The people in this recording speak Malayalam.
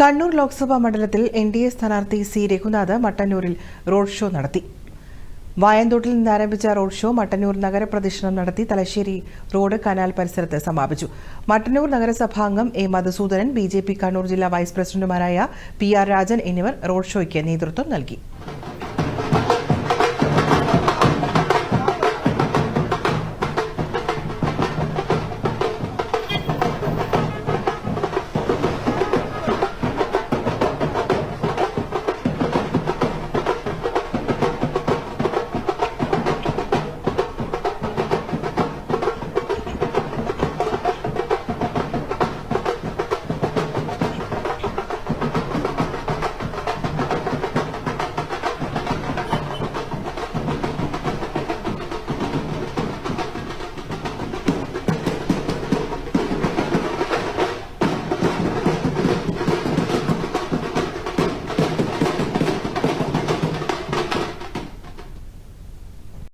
കണ്ണൂർ ലോക്സഭാ മണ്ഡലത്തിൽ എൻ ഡി എ സ്ഥാനാർത്ഥി സി രഘുനാഥ് മട്ടന്നൂരിൽ റോഡ് ഷോ നടത്തി. വായന്തോട്ടിൽ നിന്ന് ആരംഭിച്ച റോഡ് ഷോ മട്ടന്നൂർ നഗരപ്രദക്ഷിണം നടത്തി തലശ്ശേരി റോഡ് കനാൽ പരിസരത്ത് സമാപിച്ചു. Mattannur നഗരസഭാംഗം A Madhusoodanan B J P Kannur ജില്ലാ വൈസ് പ്രസിഡന്റുമാരായ പി ആർ രാജൻ എന്നിവർ റോഡ് ഷോയ്ക്ക് നേതൃത്വം നൽകി.